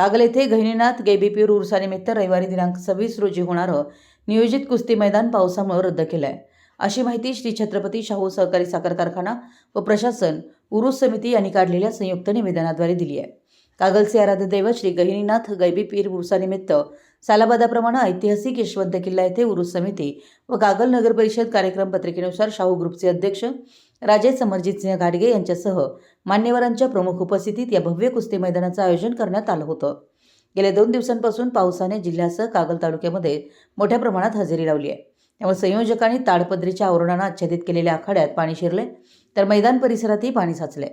कागल येथे गहिनीनाथ गैबीपीर उरुसानिमित्त रविवारी दिनांक सव्वीस रोजी होणारं नियोजित कुस्ती मैदान पावसामुळे रद्द केलं आहे अशी माहिती श्री छत्रपती शाहू सहकारी साखर कारखाना व प्रशासन उरुस समिती यांनी काढलेल्या संयुक्त निवेदनाद्वारे दिली आहे. कागलचे आराध्य दैवत श्री गहिनीनाथ गैबी पीर उरुसानिमित्त सालाबादाप्रमाणे ऐतिहासिक यशवंत किल्ला येथे उरुस समिती व कागल नगर परिषद कार्यक्रम पत्रिकेनुसार शाहू ग्रुपचे अध्यक्ष राजे समरजित सिंह यांच्यासह मान्यवरांच्या प्रमुख उपस्थितीत या भव्य कुस्ती मैदानाचं आयोजन करण्यात आलं होतं. गेल्या दोन दिवसांपासून पावसाने जिल्ह्यासह कागल तालुक्यामध्ये मोठ्या प्रमाणात हजेरी लावली आहे. त्यामुळे संयोजकांनी ताडपत्रीच्या आवरणानं आच्छादित केलेल्या आखाड्यात पाणी शिरले तर मैदान परिसरातही पाणी साचले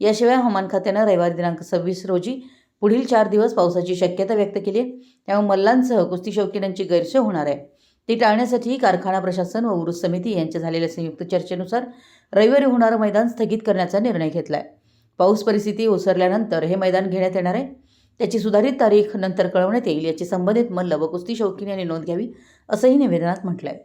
याशिवाय हवामान खात्यानं रविवारी दिनांक सव्वीस रोजी पुढील चार दिवस पावसाची शक्यता व्यक्त केली आहे. त्यामुळे मल्लांसह कुस्ती शौकीनांची गैरसोय होणार आहे. ती टाळण्यासाठी कारखाना प्रशासन व उरुस समिती यांच्या झालेल्या संयुक्त चर्चेनुसार रविवारी होणारं मैदान स्थगित करण्याचा निर्णय घेतला आहे पाऊस परिस्थिती ओसरल्यानंतर हे मैदान घेण्यात येणार आहे. त्याची सुधारित तारीख नंतर कळवण्यात येईल याची संबंधित मल्ल व कुस्ती शौकीन यांनी नोंद घ्यावी असंही निवेदनात म्हटलं आहे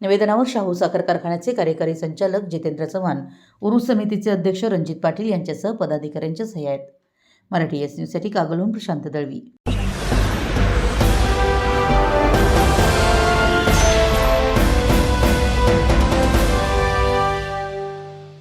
निवेदनावर शाहू साखर कारखान्याचे कार्यकारी संचालक जितेंद्र चव्हाण उरुस समितीचे अध्यक्ष रणजित पाटील यांच्यासह पदाधिकाऱ्यांच्या सह्या आहेत. मराठी एस न्यूजसाठी कागलहून प्रशांत दळवी.